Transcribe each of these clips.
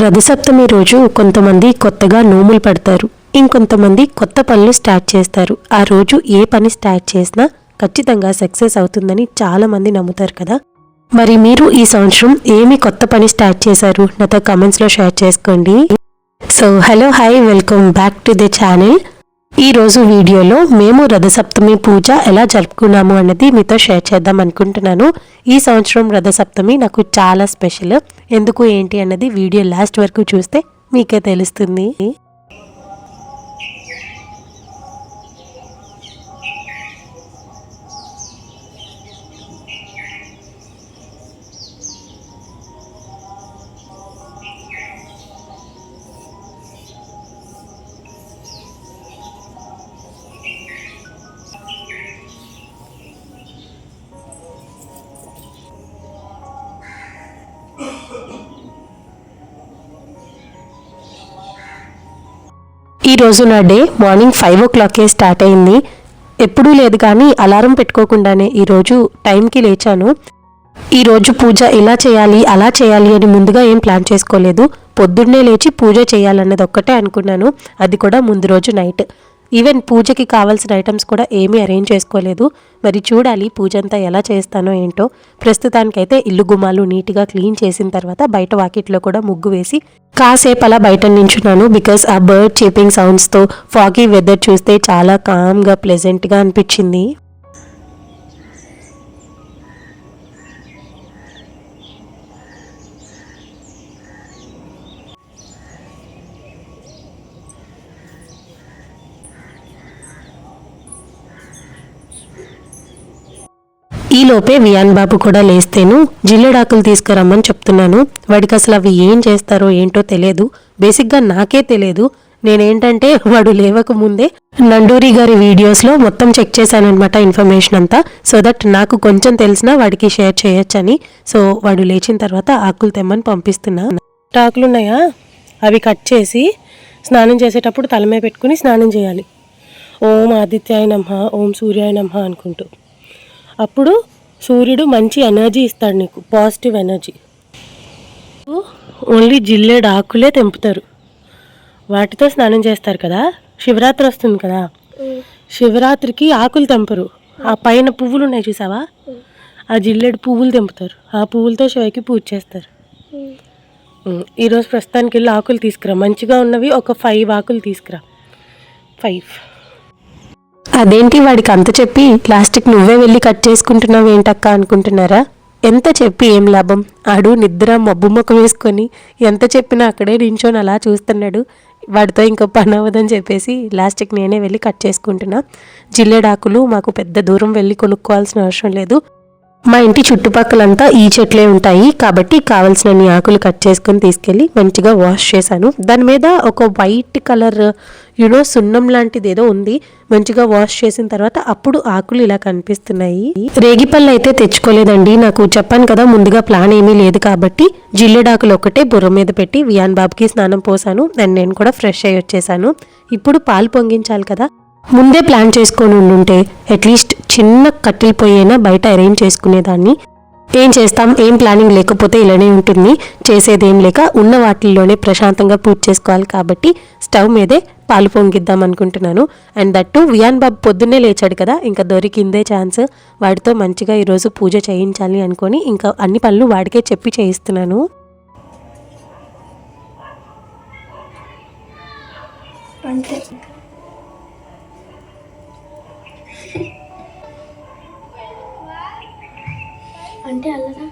రథసప్తమి రోజు కొంతమంది కొత్తగా నోములు పడతారు. ఇంకొంతమంది కొత్త పనులు స్టార్ట్ చేస్తారు. ఆ రోజు ఏ పని స్టార్ట్ చేసినా ఖచ్చితంగా సక్సెస్ అవుతుందని చాలామంది నమ్ముతారు కదా. మరి మీరు ఈ సంవత్సరం ఏమి కొత్త పని స్టార్ట్ చేశారు? నాతో కమెంట్స్లో షేర్ చేసుకోండి. So hello hi welcome back to the channel ఈ రోజు వీడియోలో మేము రథసప్తమి పూజ ఎలా జరుపుకున్నాము అన్నది మీతో షేర్ చేద్దాం అనుకుంటున్నాను. ఈ సంవత్సరం రథసప్తమి నాకు చాలా స్పెషల్ ఎందుకు ఏంటి అన్నది వీడియో లాస్ట్ వరకు చూస్తే మీకే తెలుస్తుంది. ఈ రోజు నా డే మార్నింగ్ ఫైవ్ ఓ క్లాక్కే స్టార్ట్ అయింది. ఎప్పుడూ లేదు కానీ అలారం పెట్టుకోకుండానే ఈరోజు టైంకి లేచాను. ఈరోజు పూజ ఇలా చేయాలి అలా చేయాలి అని ముందుగా ఏం ప్లాన్ చేసుకోలేదు. పొద్దున్నే లేచి పూజ చేయాలన్నది ఒక్కటే అనుకున్నాను. అది కూడా ముందు రోజు నైట్. ఈవెన్ పూజకి కావాల్సిన ఐటమ్స్ కూడా ఏమీ అరేంజ్ చేసుకోలేదు. మరి చూడాలి పూజ అంతా ఎలా చేస్తానో ఏంటో. ప్రస్తుతానికైతే ఇల్లు గుమ్మాలు నీట్గా క్లీన్ చేసిన తర్వాత బయట వాకిట్లో కూడా ముగ్గు వేసి కాసేపు అలా బయట నించున్నాను బికాస్ ఆ బర్డ్ చీపింగ్ సౌండ్స్తో ఫాగీ వెదర్ చూస్తే చాలా కామ్గా ప్లెజెంట్గా అనిపించింది. ఈలోపే వియాన్ బాబు కూడా లేస్తేను జిల్లెడాకులు తీసుకురమ్మని చెప్తున్నాను. వాడికి అసలు అవి ఏం చేస్తారో ఏంటో తెలియదు. బేసిక్గా నాకే తెలియదు. నేనేంటంటే వాడు లేవక ముందే నండూరి గారి వీడియోస్లో మొత్తం చెక్ చేశానమాట ఇన్ఫర్మేషన్ అంతా. సో దట్ నాకు కొంచెం తెలిసినా వాడికి షేర్ చేయొచ్చని. సో వాడు లేచిన తర్వాత ఆకులు తెమ్మని పంపిస్తున్నా. ఆకులు ఉన్నాయా అవి కట్ చేసి స్నానం చేసేటప్పుడు తలమే పెట్టుకుని స్నానం చేయాలి. ఓం ఆదిత్యాయ నమః ఓం సూర్యాయ నమః అనుకుంటూ. అప్పుడు సూర్యుడు మంచి ఎనర్జీ ఇస్తాడు నీకు పాజిటివ్ ఎనర్జీ. ఓన్లీ జిల్లేడు ఆకులే తెంపుతారు. వాటితో స్నానం చేస్తారు కదా శివరాత్రి వస్తుంది కదా. శివరాత్రికి ఆకులు తెంపరు. ఆ పైన పువ్వులు ఉన్నాయి చూసావా? ఆ జిల్లేడు పువ్వులు తెంపుతారు. ఆ పువ్వులతో శివకి పూజ చేస్తారు. ఈరోజు ప్రస్తుతానికి వెళ్ళి ఆకులు తీసుకురా. మంచిగా ఉన్నవి ఒక ఫైవ్ ఆకులు తీసుకురా. ఫైవ్ అదేంటి వాడికి అంత చెప్పి ప్లాస్టిక్ నువ్వే వెళ్ళి కట్ చేసుకుంటున్నావు ఏంటక్క అనుకుంటున్నారా? ఎంత చెప్పి ఏం లాభం? ఆడు నిద్ర మబ్బు ముఖం వేసుకొని ఎంత చెప్పినా అక్కడే నించోని అలా చూస్తున్నాడు. వాడితో ఇంకో పని అవ్వదని చెప్పేసి లాస్ట్కి నేనే వెళ్ళి కట్ చేసుకుంటున్నా. జిల్లేడాకులు మాకు పెద్ద దూరం వెళ్ళి కొనుక్కోవాల్సిన అవసరం లేదు. మా ఇంటి చుట్టుపక్కలంతా ఈ చెట్లే ఉంటాయి. కాబట్టి కావలసినన్ని ఆకులు కట్ చేసుకొని తీసుకెళ్ళి మంచిగా వాష్ చేశాను. దాని మీద ఒక వైట్ కలర్ యునో సున్నం లాంటిది ఏదో ఉంది. మంచిగా వాష్ చేసిన తర్వాత అప్పుడు ఆకులు ఇలా కనిపిస్తున్నాయి. రేగిపళ్ళు అయితే తెచ్చుకోలేదండి. నాకు చెప్పాను కదా ముందుగా ప్లాన్ ఏమీ లేదు కాబట్టి జిల్లెడాకులు ఒకటే బుర్ర మీద పెట్టి వియాన్ బాబుకి స్నానం పోసాను. అండ్ నేను కూడా ఫ్రెష్ అయ్యి వచ్చేసాను. ఇప్పుడు పాలు పొంగించాలి కదా. ముందే ప్లాన్ చేసుకొని ఉండుంటే అట్లీస్ట్ చిన్న కట్టెల పొయ్యి బయట అరేంజ్ చేసుకునేదాన్ని. ఏం చేస్తాం? ఏం ప్లానింగ్ లేకపోతే ఇలానే ఉంటుంది. చేసేదేం లేక ఉన్న వాటిల్లోనే ప్రశాంతంగా పూజ చేసుకోవాలి కాబట్టి స్టవ్ మీదే పాలు పొంగిద్దాం అనుకుంటున్నాను. అండ్ దట్టు వియాన్ బాబు పొద్దున్నే లేచాడు కదా ఇంకా దొరికిందే ఛాన్స్. వాడితో మంచిగా ఈరోజు పూజ చేయించాలి అనుకొని ఇంకా అన్ని పనులు వాడికే చెప్పి చేయిస్తున్నాను. అంతే. అంటే అలాగా?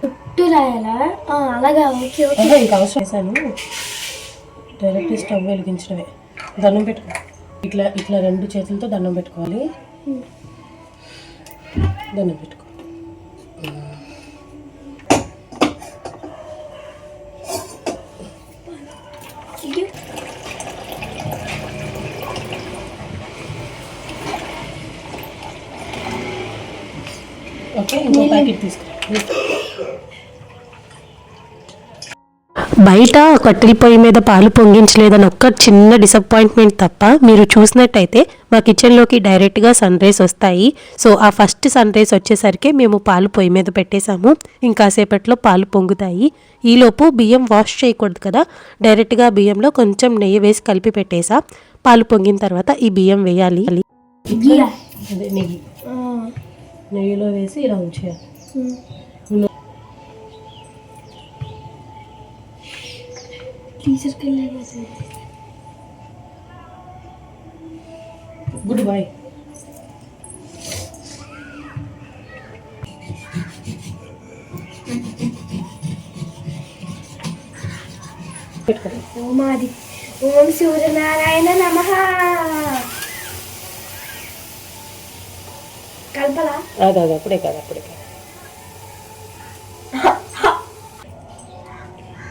చుట్టూ రాయాలా? అలాగా ఓకే ఓకే. ఇంకా అవసరం చేశాను డైరెక్ట్ స్టవ్ వెలిగించడమే. దండం పెట్టుకో ఇట్లా ఇట్లా రెండు చేతులతో దండం పెట్టుకోవాలి. దండం పెట్టుకో ఇది ఓకే ఇంకో ప్యాకెట్ బయట కట్టెల పొయ్యి మీద పాలు పొంగించలేదని ఒక్క చిన్న డిసప్పాయింట్మెంట్ తప్ప మీరు చూసినట్టయితే మా కిచెన్లోకి డైరెక్ట్గా సన్ రైస్ వస్తాయి. సో ఆ ఫస్ట్ సన్ రైస్ వచ్చేసరికి మేము పాలు పొయ్యి మీద పెట్టేశాము. ఇంకాసేపట్లో పాలు పొంగుతాయి. ఈలోపు బియ్యం వాష్ చేయకూడదు కదా. డైరెక్ట్గా బియ్యంలో కొంచెం నెయ్యి వేసి కలిపి పెట్టేసా. పాలు పొంగిన తర్వాత ఈ బియ్యం వేయాలి. నెయ్యిలో వేసి ఇలా ఉంచేయాలి. టీచర్కి గుడ్ బాయ్ ఓమాది ఓం సూర్యనారాయణ నమ కల్పలా అదే అదే అప్పుడే కాదు అప్పుడే కాదు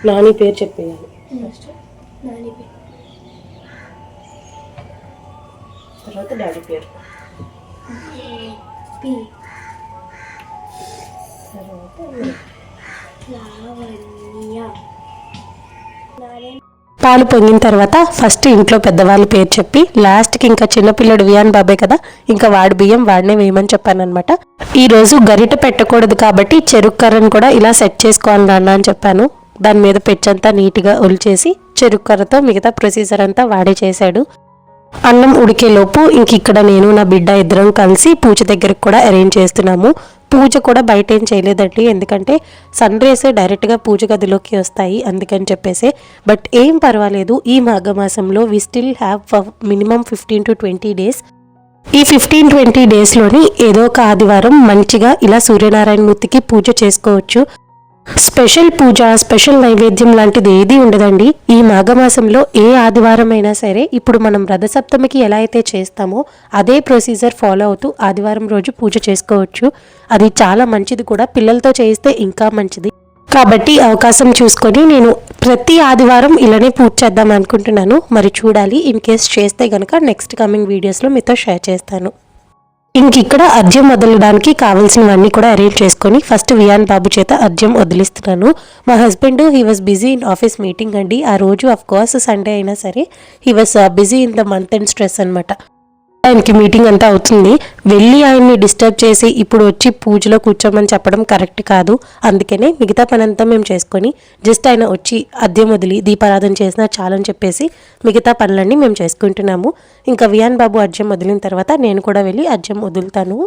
నాని పేరు చెప్పేయాలి. నాని తర్వాత డాడీ పేరు. పి. తర్వాత లావణ్య. నారాయణ పాలు పొంగిన తర్వాత ఫస్ట్ ఇంట్లో పెద్దవాళ్ళ పేరు చెప్పి లాస్ట్కి ఇంకా చిన్నపిల్లడు వియాన్ బాబాయ్ కదా ఇంకా వాడి బియ్యం వాడినే వేయమని చెప్పాను అనమాట ఈ రోజు గరిట పెట్టకూడదు కాబట్టి చెరుకు కర్రను కూడా ఇలా సెట్ చేసుకోవాలి నాన్న అని చెప్పాను. దాని మీద పెచ్చంతా నీట్గా ఒలిచేసి చెరుకు మిగతా ప్రొసీజర్ అంతా వాడే చేశాడు. అన్నం ఉడికేలోపు ఇంక ఇక్కడ నేను నా బిడ్డ ఇద్దరం కలిసి పూజ దగ్గరకు కూడా అరేంజ్ చేస్తున్నాము. పూజ కూడా బయట ఏం చేయలేదండి. ఎందుకంటే సన్ రేస్ డైరెక్ట్గా పూజ గదిలోకి వస్తాయి అందుకని చెప్పేసి. బట్ ఏం పర్వాలేదు. ఈ మాఘమాసంలో we still have minimum fifteen to twenty days ఈ ఫిఫ్టీన్ ట్వంటీ డేస్లోని ఏదో ఒక ఆదివారం మంచిగా ఇలా సూర్యనారాయణ మూర్తికి పూజ చేసుకోవచ్చు. స్పెషల్ పూజ స్పెషల్ నైవేద్యం లాంటిది ఏది ఉండదండి. ఈ మాఘమాసంలో ఏ ఆదివారం అయినా సరే ఇప్పుడు మనం రథసప్తమికి ఎలా అయితే చేస్తామో అదే ప్రొసీజర్ ఫాలో అవుతూ ఆదివారం రోజు పూజ చేసుకోవచ్చు. అది చాలా మంచిది కూడా. పిల్లలతో చేయిస్తే ఇంకా మంచిది. కాబట్టి అవకాశం చూసుకొని నేను ప్రతి ఆదివారం ఇలానే పూజ చేద్దాం అనుకుంటున్నాను. మరి చూడాలి. ఇన్ కేస్ చేస్తే గనక నెక్స్ట్ కమింగ్ వీడియోస్లో మీతో షేర్ చేస్తాను. ఇంక ఇక్కడ అర్జం వదలడానికి కావాల్సినవన్నీ కూడా అరేంజ్ చేసుకొని ఫస్ట్ వియాన్ బాబు చేత అర్జం వదిలిస్తున్నాను. మా husband he was busy in office meeting అండి. ఆ రోజు ఆఫ్ కోర్స్ సండే అయినా సరే he was busy in the month and stress అనమాట ఆయనకి మీటింగ్ అంతా అవుతుంది. వెళ్ళి ఆయన్ని డిస్టర్బ్ చేసి ఇప్పుడు వచ్చి పూజలో కూర్చోమని చెప్పడం కరెక్ట్ కాదు. అందుకనే మిగతా పనంతా మేము చేసుకొని జస్ట్ ఆయన వచ్చి అద్దెం వదిలి దీపారాధన చేసినా చాలని చెప్పేసి మిగతా పనులన్నీ మేము చేసుకుంటున్నాము. ఇంకా వియాన్ బాబు అర్జం వదిలిన తర్వాత నేను కూడా వెళ్ళి అర్జం వదులుతాను.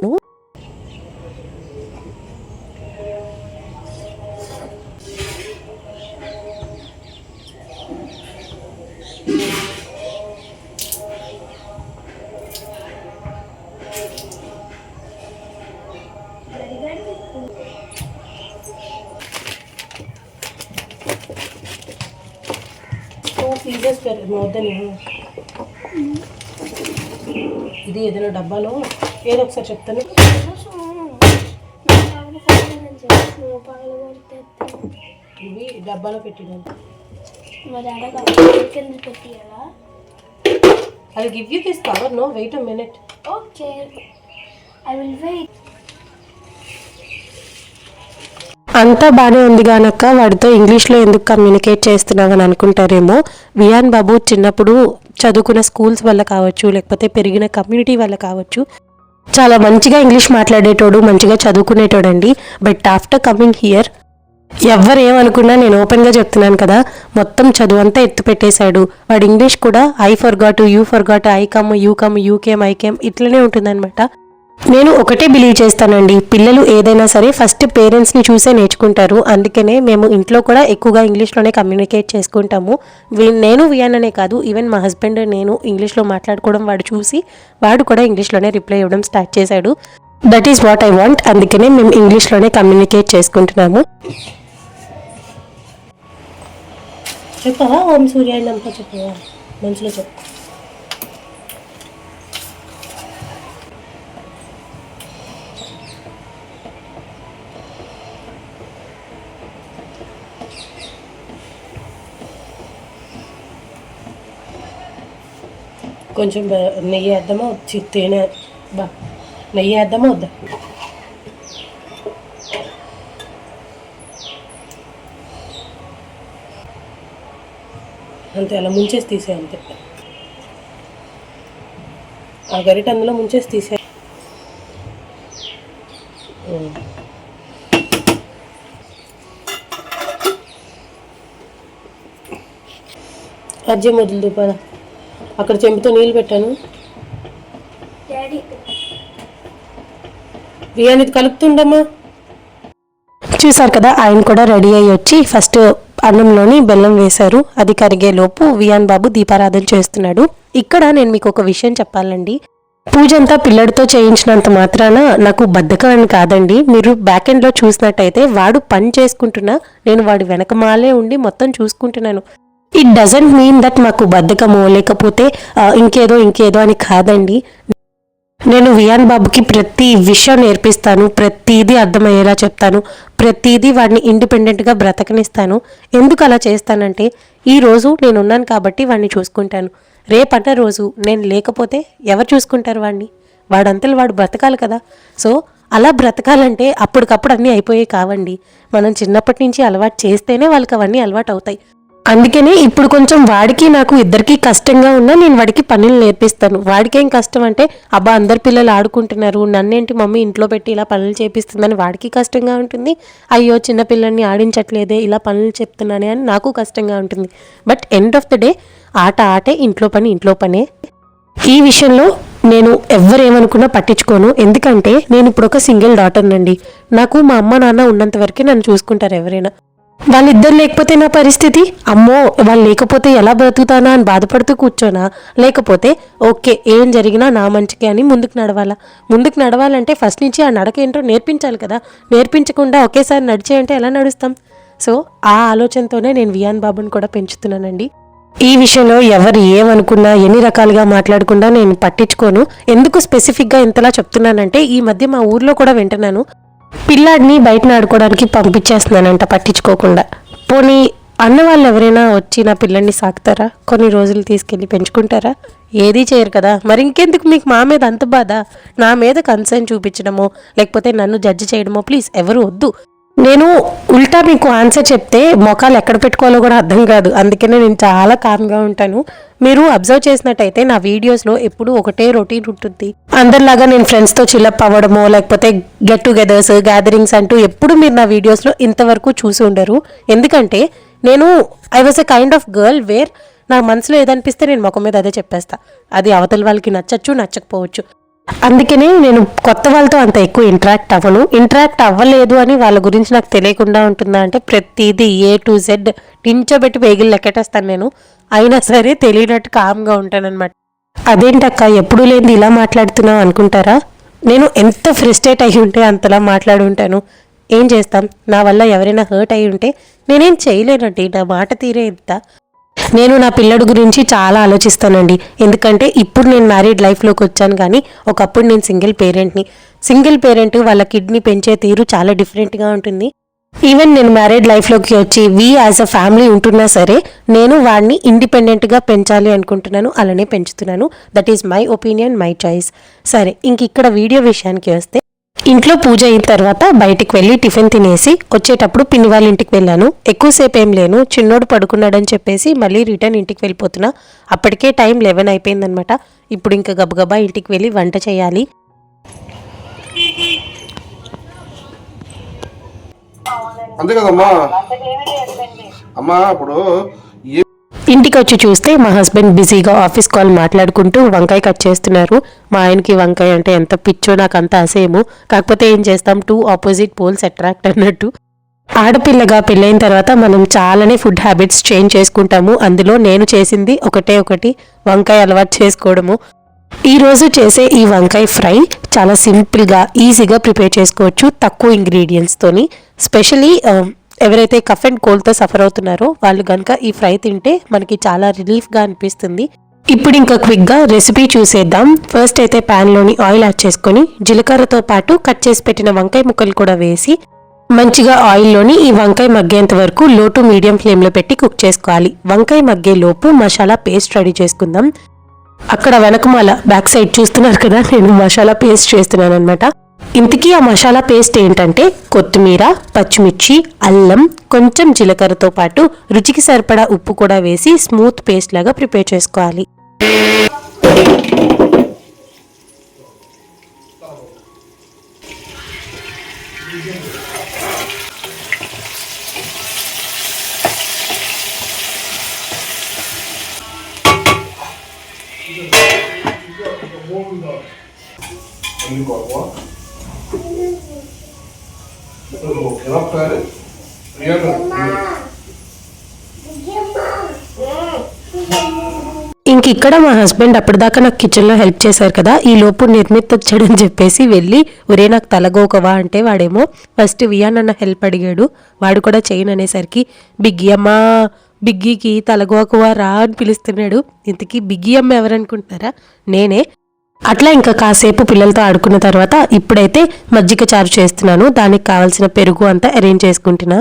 ఇది ఏదైనా డబ్బాలో? ఏదో ఒకసారి చెప్తాను. ఇవి డబ్బాలో పెట్టినాను. మా డాడీ కింద పెట్టియాలా? I give you this cover no wait a minute okay I will wait అంతా బాగానే ఉంది గానక్క. వాడితో ఇంగ్లీష్లో ఎందుకు కమ్యూనికేట్ చేస్తున్నావని అనుకుంటారేమో. వియాన్ బాబు చిన్నప్పుడు చదువుకున్న స్కూల్స్ వల్ల కావచ్చు లేకపోతే పెరిగిన కమ్యూనిటీ వల్ల కావచ్చు. చాలా మంచిగా ఇంగ్లీష్ మాట్లాడేటోడు మంచిగా చదువుకునేటోడండి. బట్ ఆఫ్టర్ కమింగ్ హియర్ ఎవరు ఏమనుకున్నా నేను ఓపెన్గా చెప్తున్నాను కదా మొత్తం చదువు అంతా ఎత్తు పెట్టేశాడు. వాడు ఇంగ్లీష్ కూడా I forgot you forgot I come you come you came I came ఇట్లనే ఉంటుందన్నమాట. నేను ఒకటే బిలీవ్ చేస్తానండి. పిల్లలు ఏదైనా సరే ఫస్ట్ పేరెంట్స్ని చూసే నేర్చుకుంటారు. అందుకనే మేము ఇంట్లో కూడా ఎక్కువగా ఇంగ్లీష్లోనే కమ్యూనికేట్ చేసుకుంటాము. నేను వియాన్ అనే కాదు ఈవెన్ మా హస్బెండ్ నేను ఇంగ్లీష్లో మాట్లాడుకోవడం వాడు చూసి వాడు కూడా ఇంగ్లీష్లోనే రిప్లై ఇవ్వడం స్టార్ట్ చేశాడు. That is what I want అందుకనే మేము ఇంగ్లీష్లోనే కమ్యూనికేట్ చేసుకుంటున్నాము. చెప్పవా ఓం సూర్యాన్ని నమ్మ చెప్పవా? మనసులో చెప్పు. కొంచెం నెయ్యి వేద్దామా వచ్చి తేనె బా నెయ్యి వేద్దామా వద్దా? అంతే అలా ముంచేసి తీసే అంతే. ఆ గరిట అందులో ముంచేసి తీసే ఉమ్. మొదలు పదా అక్కడ చెంబుతో నీళ్ళు పెట్టాను. డాడీ. బిర్యానీ కలుపుతుండమ్మా. చూసారు కదా ఆయన కూడా రెడీ అయ్యి వచ్చి ఫస్ట్ అన్నంలోని బెల్లం వేశారు. అది కరిగే లోపు వియాన్ బాబు దీపారాధన చేస్తున్నాడు. ఇక్కడ నేను మీకు ఒక విషయం చెప్పాలండి. పూజ అంతా పిల్లడితో చేయించినంత మాత్రాన నాకు బద్ధకం అని కాదండి. మీరు బ్యాక్ ఎండ్లో చూసినట్టయితే వాడు పని చేసుకుంటున్నా నేను వాడి వెనకమాలే ఉండి మొత్తం చూసుకుంటున్నాను. ఇట్ డజంట్ మీన్ దట్ మాకు బద్ధకమో లేకపోతే ఇంకేదో ఇంకేదో అని కాదండి. నేను వియాన్ బాబుకి ప్రతి విషయం నేర్పిస్తాను ప్రతిదీ అర్థమయ్యేలా చెప్తాను ప్రతిదీ వాడిని ఇండిపెండెంట్గా బ్రతకనిస్తాను. ఎందుకు అలా చేస్తానంటే ఈ రోజు నేను ఉన్నాను కాబట్టి వాడిని చూసుకుంటాను. రేపన్న రోజు నేను లేకపోతే ఎవరు చూసుకుంటారు వాడిని? వాడంతలు వాడు బ్రతకాలి కదా. సో అలా బ్రతకాలంటే అప్పటికప్పుడు అన్నీ అయిపోయాయి కావండి. మనం చిన్నప్పటి నుంచి అలవాటు చేస్తేనే వాళ్ళకి అవన్నీ అలవాటు అవుతాయి. అందుకనే ఇప్పుడు కొంచెం వాడికి నాకు ఇద్దరికి కష్టంగా ఉన్నా నేను వాడికి పనులు నేర్పిస్తాను. వాడికేం కష్టం అంటే అబ్బా అందరు పిల్లలు ఆడుకుంటున్నారు. నన్నేంటి మమ్మీ ఇంట్లో పెట్టి ఇలా పనులు చేపిస్తుందని వాడికి కష్టంగా ఉంటుంది? అయ్యో చిన్న పిల్లల్ని ఆడించట్లేదే ఇలా పనులు చెప్తున్నానే అని నాకు కష్టంగా ఉంటుంది. But end of the day ఆట ఆటే ఇంట్లో పని ఇంట్లో పనే. ఈ విషయంలో నేను ఎవరేమనుకున్నా పట్టించుకోను. ఎందుకంటే నేను ఇప్పుడు ఒక సింగిల్ డాటర్నండి. నాకు మా అమ్మ నాన్న ఉన్నంత వరకే నన్ను చూసుకుంటారు ఎవరైనా. వాళ్ళిద్దరు లేకపోతే నా పరిస్థితి? అమ్మో వాళ్ళు లేకపోతే ఎలా బ్రతుకుతానా అని బాధపడుతూ కూర్చోనా? లేకపోతే ఓకే ఏం జరిగినా నా మంచికే అని ముందుకు నడవాలా? ముందుకు నడవాలంటే ఫస్ట్ నుంచి ఆ నడక ఏంటో నేర్పించాలి కదా. నేర్పించకుండా ఒకేసారి నడిచేయంటే ఎలా నడుస్తాం? సో ఆ ఆలోచనతోనే నేను వియాన్ బాబుని కూడా పెంచుతున్నానండి. ఈ విషయంలో ఎవరు ఏమనుకున్నా ఎన్ని రకాలుగా మాట్లాడకుండా నేను పట్టించుకోను. ఎందుకు స్పెసిఫిక్గా ఇంతలా చెప్తున్నానంటే ఈ మధ్య మా ఊర్లో కూడా వింటున్నాను. పిల్లాడిని బయటన ఆడుకోవడానికి పంపించేస్తున్నానంట పట్టించుకోకుండా. పోనీ అన్న వాళ్ళు ఎవరైనా వచ్చి నా పిల్లల్ని సాకుతారా? కొన్ని రోజులు తీసుకెళ్ళి పెంచుకుంటారా? ఏదీ చేయరు కదా. మరి ఇంకెందుకు మీకు మా మీద అంత బాధ? నా మీద కన్సర్న్ చూపించడమో లేకపోతే నన్ను జడ్జి చేయడమో ప్లీజ్ ఎవరు వద్దు. నేను ఉల్టా మీకు ఆన్సర్ చెప్తే మొఖాలు ఎక్కడ పెట్టుకోవాలో కూడా అర్థం కాదు. అందుకనే నేను చాలా కామ్గా ఉంటాను. మీరు అబ్జర్వ్ చేసినట్టయితే నా వీడియోస్లో ఎప్పుడు ఒకటే రొటీన్ ఉంటుంది. అందరిలాగా నేను ఫ్రెండ్స్తో చిల్లప్ అవ్వడమో లేకపోతే గెట్ టుగెదర్స్ గ్యాదరింగ్స్ అంటూ ఎప్పుడు మీరు నా వీడియోస్లో ఇంతవరకు చూసి ఉండరు. ఎందుకంటే నేను I was a kind of girl where నా మనసులో ఏదనిపిస్తే నేను ముఖం మీద అదే చెప్పేస్తా. అది అవతల వాళ్ళకి నచ్చచ్చు నచ్చకపోవచ్చు. అందుకనే నేను కొత్త వాళ్ళతో అంత ఎక్కువ ఇంటరాక్ట్ అవ్వను. ఇంటరాక్ట్ అవ్వలేదు అని వాళ్ళ గురించి నాకు తెలియకుండా ఉంటుందా అంటే ప్రతిదీ ఏ టు జెడ్ నించోబెట్టి వేగిలు లెక్కటేస్తాను నేను. అయినా సరే తెలియనట్టు కామ్గా ఉంటానన్నమాట. అదేంటక్క ఎప్పుడు లేనిది ఇలా మాట్లాడుతున్నావు అనుకుంటారా? నేను ఎంత ఫ్రస్ట్రేట్ అయి ఉంటే అంతలా మాట్లాడి ఉంటాను. ఏం చేస్తాం? నా వల్ల ఎవరైనా హర్ట్ అయి ఉంటే నేనేం చేయలేనండి. నా మాట తీరే ఇంత. నేను నా పిల్లడు గురించి చాలా ఆలోచిస్తానండి. ఎందుకంటే ఇప్పుడు నేను మ్యారీడ్ లైఫ్లోకి వచ్చాను కానీ ఒకప్పుడు నేను సింగిల్ పేరెంట్ని సింగిల్ పేరెంట్ వాళ్ళ కిడ్నీ పెంచే తీరు చాలా డిఫరెంట్గా ఉంటుంది. ఈవెన్ నేను మ్యారీడ్ లైఫ్లోకి వచ్చి వి యాజ్ అ ఫ్యామిలీ ఉంటున్నా సరే నేను వాడిని ఇండిపెండెంట్గా పెంచాలి అనుకుంటున్నాను అలానే పెంచుతున్నాను. That is my opinion my choice సరే ఇంక ఇక్కడ వీడియో విషయానికి వస్తే ఇంట్లో పూజ అయిన తర్వాత బయటికి వెళ్ళి టిఫిన్ తినేసి వచ్చేటప్పుడు పిన్ని వాళ్ళ ఇంటికి వెళ్ళాను. ఎక్కువసేపు ఏం లేను చిన్నోడు పడుకున్నాడని చెప్పేసి మళ్ళీ రిటర్న్ ఇంటికి వెళ్ళిపోతున్నా. అప్పటికే టైం లెవెన్ అయిపోయిందనమాట ఇప్పుడు ఇంకా గబగబా ఇంటికి వెళ్ళి వంట చేయాలి. అంతే కదమ్మా? అమ్మా ఇప్పుడు ఇంటికి వచ్చి చూస్తే మా హస్బెండ్ బిజీగా ఆఫీస్ కాల్ మాట్లాడుకుంటూ వంకాయ కట్ చేస్తున్నారు. మా ఆయనకి వంకాయ అంటే ఎంత పిచ్చో నాకు అంత అసేము. కాకపోతే ఏం చేస్తాం? టూ ఆపోజిట్ పోల్స్ అట్రాక్ట్ అన్నట్టు. ఆడపిల్లగా పెళ్ళైన తర్వాత మనం చాలానే ఫుడ్ హ్యాబిట్స్ చేంజ్ చేసుకుంటాము. అందులో నేను చేసింది ఒకటే ఒకటి వంకాయ అలవాటు చేసుకోవడము. ఈరోజు చేసే ఈ వంకాయ ఫ్రై చాలా సింపుల్గా ఈజీగా ప్రిపేర్ చేసుకోవచ్చు తక్కువ ఇంగ్రీడియంట్స్తోని స్పెషలీ um, ఎవరైతే కఫ్ అండ్ కోల్డ్తో సఫర్ అవుతున్నారో వాళ్ళు కనుక ఈ ఫ్రై తింటే మనకి చాలా రిలీఫ్గా అనిపిస్తుంది. ఇప్పుడు ఇంకా క్విక్గా రెసిపీ చూసేద్దాం. ఫస్ట్ అయితే ప్యాన్లోని ఆయిల్ యాడ్ చేసుకొని జీలకర్రతో పాటు కట్ చేసి పెట్టిన వంకాయ ముక్కలు కూడా వేసి మంచిగా ఆయిల్లోని ఈ వంకాయ మగ్గేంత వరకు లో టు మీడియం ఫ్లేమ్లో పెట్టి కుక్ చేసుకోవాలి. వంకాయ మగ్గే లోపు మసాలా పేస్ట్ రెడీ చేసుకుందాం. అక్కడ వెనకమాల బ్యాక్ సైడ్ చూస్తున్నారు కదా నేను మసాలా పేస్ట్ చేస్తున్నాను అనమాట ఇంతకీ ఆ మసాలా పేస్ట్ ఏంటంటే కొత్తిమీర పచ్చిమిర్చి అల్లం కొంచెం జీలకర్రతో పాటు రుచికి సరిపడా ఉప్పు కూడా వేసి స్మూత్ పేస్ట్ లాగా ప్రిపేర్ చేసుకోవాలి. ఎలా ఒకసారి ప్రియాంక ఇంక ఇక్కడ మా హస్బెండ్ అప్పటిదాకా నాకు కిచెన్లో హెల్ప్ చేశారు కదా. ఈ లోపు నిర్మిత్ వచ్చాడని చెప్పేసి వెళ్ళి ఒరే నాకు తలగోకవా అంటే వాడేమో ఫస్ట్ వియాన్ అన్న హెల్ప్ అడిగాడు. వాడు కూడా చేయను అనేసరికి బిగ్గి అమ్మ బిగ్గీకి తలగోకవా రా అని పిలుస్తున్నాడు. ఇంతకీ బిగ్గి అమ్మ ఎవరనుకుంటున్నారా? నేనే. అట్లా ఇంకా కాసేపు పిల్లలతో ఆడుకున్న తర్వాత ఇప్పుడైతే మజ్జిగ చారు చేస్తున్నాను. దానికి కావాల్సిన పెరుగు అంతా అరేంజ్ చేసుకుంటున్నా.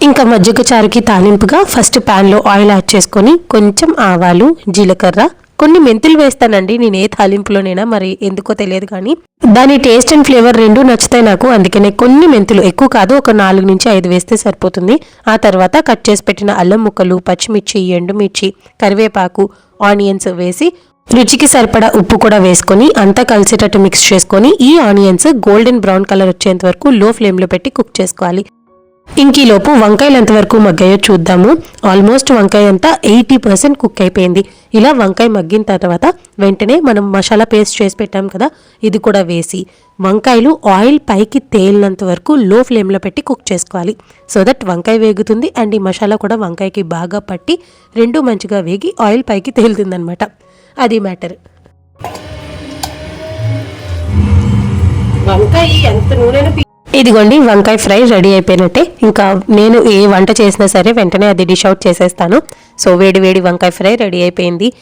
ఇంకా మజ్జిగ చారుకి తాలింపుగా ఫస్ట్ ప్యాన్లో ఆయిల్ యాడ్ చేసుకొని కొంచెం ఆవాలు జీలకర్ర కొన్ని మెంతులు వేస్తానండి. నేను ఏ తాలింపులోనైనా మరి ఎందుకో తెలియదు కానీ. దాని టేస్ట్ అండ్ ఫ్లేవర్ రెండు నచ్చుతాయి నాకు. అందుకనే కొన్ని మెంతులు ఎక్కువ కాదు ఒక నాలుగు నుంచి ఐదు వేస్తే సరిపోతుంది. ఆ తర్వాత కట్ చేసి పెట్టిన అల్లం ముక్కలు పచ్చిమిర్చి ఎండుమిర్చి కరివేపాకు ఆనియన్స్ వేసి రుచికి సరిపడా ఉప్పు కూడా వేసుకొని అంతా కలిసేటట్టు మిక్స్ చేసుకొని ఈ ఆనియన్స్ గోల్డెన్ బ్రౌన్ కలర్ వచ్చేంత వరకు లో ఫ్లేమ్లో పెట్టి కుక్ చేసుకోవాలి. ఇంకీలోపు వంకాయలు ఎంతవరకు మగ్గాయో చూద్దాము. ఆల్మోస్ట్ వంకాయ అంతా ఎయిటీ పర్సెంట్ కుక్ అయిపోయింది. ఇలా వంకాయ మగ్గిన తర్వాత వెంటనే మనం మసాలా పేస్ట్ చేసి పెట్టాం కదా ఇది కూడా వేసి. వంకాయలు ఆయిల్ పైకి తేలినంత వరకు లో ఫ్లేమ్లో పెట్టి కుక్ చేసుకోవాలి. సో దట్ వంకాయ వేగుతుంది అండ్ ఈ మసాలా కూడా వంకాయకి బాగా పట్టి రెండు మంచిగా వేగి ఆయిల్ పైకి తేలుతుందనమాట అది మ్యాటర్. వంకాయ ఎంత నూనెను ఇదిగోండి వంకాయ ఫ్రై రెడీ అయిపోయినట్టే. ఇంకా నేను ఏ వంట చేసినా సరే వెంటనే అది డిష్ అవుట్ చేసేస్తాను. సో వేడి వేడి వంకాయ ఫ్రై రెడీ అయిపోయింది.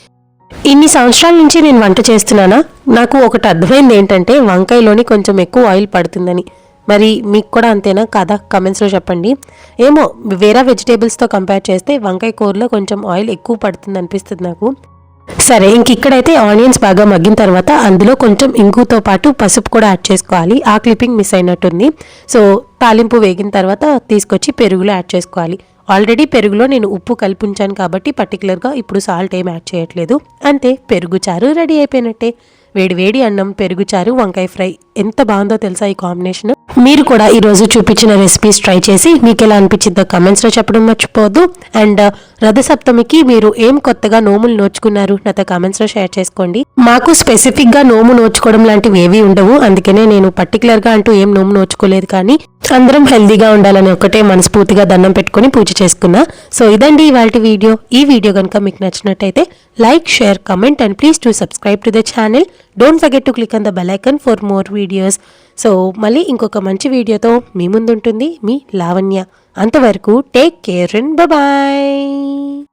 ఇన్ని సంవత్సరాల నుంచి నేను వంట చేస్తున్నానా? నాకు ఒకటి అర్థమైంది ఏంటంటే వంకాయలోని కొంచెం ఎక్కువ ఆయిల్ పడుతుందని. మరి మీకు కూడా అంతేనా కాదా? కమెంట్స్లో చెప్పండి. ఏమో వేరే వెజిటేబుల్స్తో కంపేర్ చేస్తే వంకాయ కూరలో కొంచెం ఆయిల్ ఎక్కువ పడుతుంది అనిపిస్తుంది నాకు. సరే ఇంక ఇక్కడైతే ఆనియన్స్ బాగా మగ్గిన తర్వాత అందులో కొంచెం ఇంగుతో పాటు పసుపు కూడా యాడ్ చేసుకోవాలి. ఆ క్లిప్పింగ్ మిస్ అయినట్టుంది. సో తాలింపు వేగిన తర్వాత తీసుకొచ్చి పెరుగులో యాడ్ చేసుకోవాలి. ఆల్రెడీ పెరుగులో నేను ఉప్పు కలిపించాను కాబట్టి పర్టికులర్గా ఇప్పుడు సాల్ట్ ఏం యాడ్ చేయట్లేదు. అంతే పెరుగు చారు రెడీ అయిపోయినట్టే. వేడి వేడి అన్నం పెరుగుచారు వంకాయ ఫ్రై. ఎంత బాగుందో తెలుసా ఈ కాంబినేషన్? మీరు కూడా ఈరోజు చూపించిన రెసిపీస్ ట్రై చేసి మీకు ఎలా అనిపించిందో కమెంట్స్లో చెప్పడం మర్చిపోవద్దు. అండ్ uh, రథసప్తమికి మీరు ఏం కొత్తగా నోములు నోచుకున్నారు నాతో కామెంట్స్లో షేర్ చేసుకోండి. మాకు స్పెసిఫిక్గా నోము నోచుకోవడం లాంటివి ఏవి ఉండవు. అందుకనే నేను పర్టికులర్గా అంటూ ఏం నోము నోచుకోలేదు కానీ అందరం హెల్దీగా ఉండాలని ఒకటే మనస్ఫూర్తిగా దండం పెట్టుకొని పూజ చేసుకున్నా. సో ఇదండి ఇవాళ వీడియో. ఈ వీడియో కనుక మీకు నచ్చినట్టయితే like share comment and please to subscribe to the channel. Don't forget to click on the bell icon for more videos. So మళ్ళీ ఇంకొక మంచి వీడియోతో మీ ముందుంటుంది మీ లావణ్య. అంతవరకు టేక్ కేర్ అండ్ బాయ్